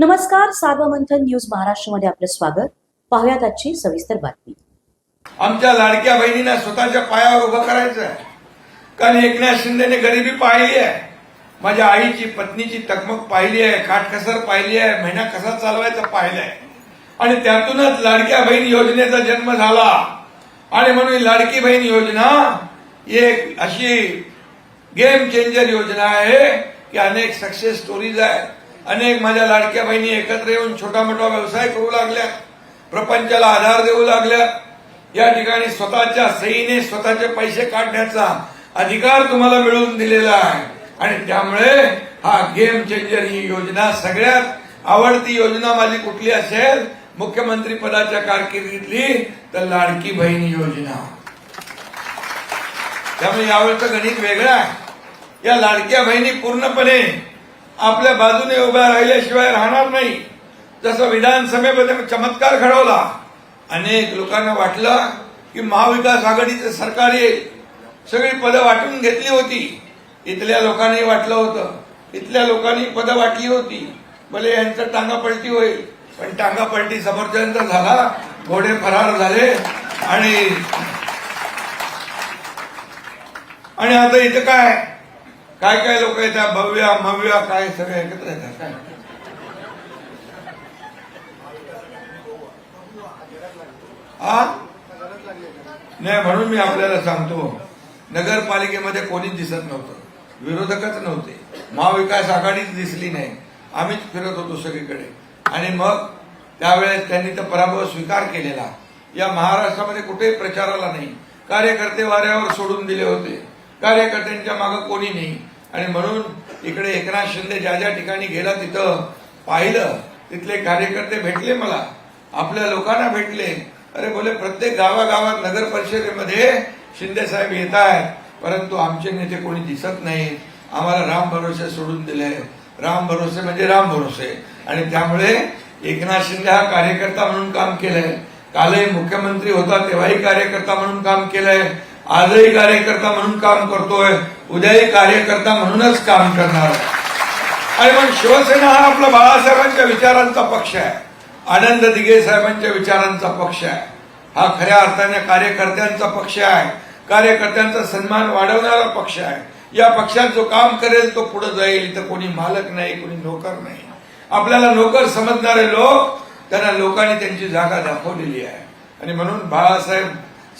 नमस्कार सार्वमंथन न्यूज महाराष्ट्रमध्ये आपलं स्वागत. पाहुयात आजची सविस्तर बातमी. आमच्या लाडक्या बहिणींना स्वतःच्या पायावर उभं करायचं आहे कारण एकनाथ शिंदेने गरिबी पाहिली आहे. माझ्या आईची पत्नीची तकमक पाहिली आहे काटकसर पाहिली आहे महिना कसा चालवायचा पाहिलाय. आणि त्यातूनच लाडक्या बहीण योजनेचा जन्म झाला. आणि म्हणून लाडकी बहीण योजना एक अशी गेम चेंजर योजना आहे की अनेक सक्सेस स्टोरीज आहेत. अनेक माझ्या लाडक्या बहिणी एकत्र येऊन छोटा मोठा व्यवसाय करू लागल्या. प्रपंचाला आधार देऊ लागल्या. या ठिकाणी स्वतःच्या सहीने स्वतःचे पैसे काढण्याचा अधिकार तुम्हाला मिळवून दिलेला आहे. आणि त्यामुळे हा गेम चेंजर ही योजना सगळ्यात आवडती योजना माझी कुठली असेल? मुख्यमंत्री पदाच्या कारकिर्दीतली तर लाडकी बहीण योजना. त्यामुळे यावेळेचं गणित वेगळं आहे. या लाडक्या बहिणी पूर्णपणे आपल्या बाजूने उभ्या राहिल्याशिवाय राहणार नाही. जसं विधानसभेमध्ये चमत्कार घडवला अनेक लोकांना वाटलं की महाविकास आघाडीचं सरकार येईल. सगळी पदं वाटून घेतली होती. इथल्या लोकांनी वाटलं होतं. इथल्या लोकांनी पदं वाटली होती. भले यांचं टांगा पलटी होईल पण टांगा पलटी समोरच्यांचा झाला. घोडे फरार झाले. आणि आणि आता इथं काय? काय काय लोक येतात? भव्या मव्या काय सगळे एकत्र येतात काय? हा नाही म्हणून मी आपल्याला सांगतो नगरपालिकेमध्ये कोणीच दिसत नव्हतं. विरोधकच नव्हते. महाविकास आघाडीच दिसली नाही. आम्हीच फिरत होतो सगळीकडे. आणि मग त्यावेळेस त्यांनी तर पराभव स्वीकार केलेला. या महाराष्ट्रामध्ये कुठेही प्रचाराला नाही. कार्यकर्ते वाऱ्यावर सोडून दिले होते. कार्यकर्त्यांच्या मागे कोणी नाही. आणि म्हणून इकडे एकनाथ शिंदे ज्या ज्या ठिकाणी गेला तिथं पाहिलं तिथले कार्यकर्ते भेटले मला. आपल्या लोकांना भेटले. अरे बोले प्रत्येक गावागावात नगर परिषदेमध्ये शिंदे साहेब येत आहेत. परंतु आमचे नेते कोणी दिसत नाही. आम्हाला राम भरोसे सोडून दिले. राम भरोसे म्हणजे राम भरोसे. आणि त्यामुळे एकनाथ शिंदे हा कार्यकर्ता म्हणून काम केलंय. कालही मुख्यमंत्री होता तेव्हाही कार्यकर्ता म्हणून काम केलंय. आजही कार्यकर्ता म्हणून काम करतोय उद्याही कार्यकर्ता म्हणूनच काम करणार. आहे. आणि मग शिवसेना हा आपला बाळासाहेबांच्या विचारांचा पक्ष आहे. आनंद दिघे साहेबांच्या विचारांचा पक्ष आहे. हा खऱ्या अर्थाने कार्यकर्त्यांचा पक्ष आहे. कार्यकर्त्यांचा सन्मान वाढवणारा पक्ष आहे. या पक्षात जो काम करेल तो पुढे जाईल तर कोणी मालक नाही कोणी नोकर नाही. आपल्याला नोकर समजणारे लोक त्यांना लोकांनी त्यांची जागा दाखवलेली आहे. आणि म्हणून बाळासाहेब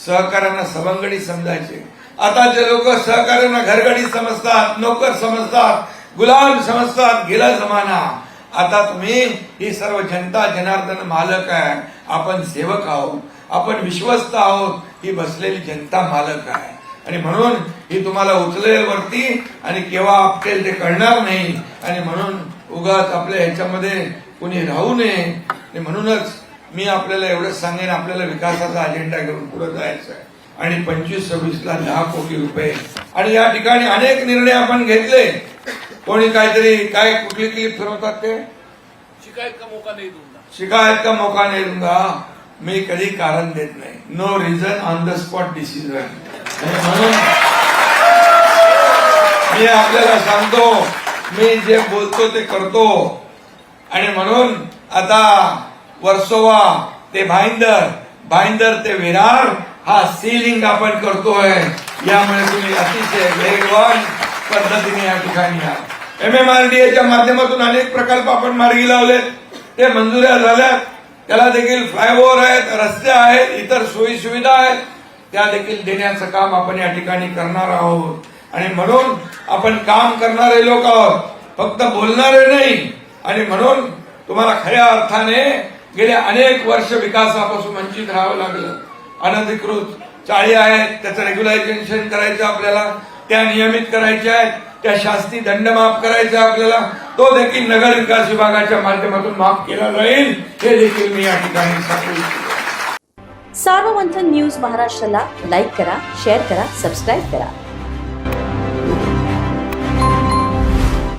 सहकार्यांना सवंगडी समजायचे. आताचे लोक सहकार्यांना घरगडी समजतात नोकर समजतात गुलाम समजतात गेला जमाना. आता तुम्ही ही सर्व जनता जनार्दन मालक आहे. आपण सेवक आहोत. आपण विश्वस्त आहोत. ही बसलेली जनता मालक आहे. आणि म्हणून ही तुम्हाला उचलेल वरती आणि केव्हा आपटेल ते कळणार नाही. आणि म्हणून उगाच आपल्या ह्याच्यामध्ये कुणी राहू नये. आणि म्हणूनच मी आपल्याला एवढंच सांगेन आपल्याला विकासाचा अजेंडा घेऊन पुढे जायचं आहे आणि पंचवीस सव्वीस ला दहा कोटी रुपये. आणि या ठिकाणी अनेक निर्णय आपण घेतले. कोणी काहीतरी काय कुठली क्लिप फिरवतात ते? शिकायत का मौका नाही शिकायत का मौका नाही दुंगा? मी कधी कारण देत नाही. No reason on the spot decision म्हणून मी आपल्याला सांगतो मी जे बोलतो ते करतो. आणि म्हणून आता वर्सोवा ते भाईंदर भाईंदर ते विरार हा सीलिंग आपण करतोय. यामुळे तुम्ही अतिशय वेगवान पद्धतीने या ठिकाणी आहात एम एम आर डी एच्या माध्यमातून अनेक प्रकल्प आपण मार्गी लावलेत. ते मंजुऱ्या झाल्यात. त्याला देखील फ्लायओव्हर आहेत रस्ते आहेत इतर सोयी सुविधा आहेत. त्या देखील देण्याचं काम आपण या ठिकाणी करणार आहोत. आणि म्हणून आपण काम करणारे लोक आहोत. फक्त बोलणारे नाही. आणि म्हणून तुम्हाला खऱ्या अर्थाने गेल्या अनेक वर्ष विकासापासून वंचित राहावं लागलं. अनधिकृत चाळी आहेत त्याचं रेग्युलायझेशन करायचं आपल्याला त्या नियमित करायच्या आहेत त्या शास्ती दंड माफ करायचा आपल्याला तो देखील नगर विकास विभागाच्या माध्यमातून माफ केला जाईल हे देखील मी या ठिकाणी सांगू इच्छितो सार्वमंथन न्यूज महाराष्ट्राला लाईक करा शेअर करा सबस्क्राईब करा.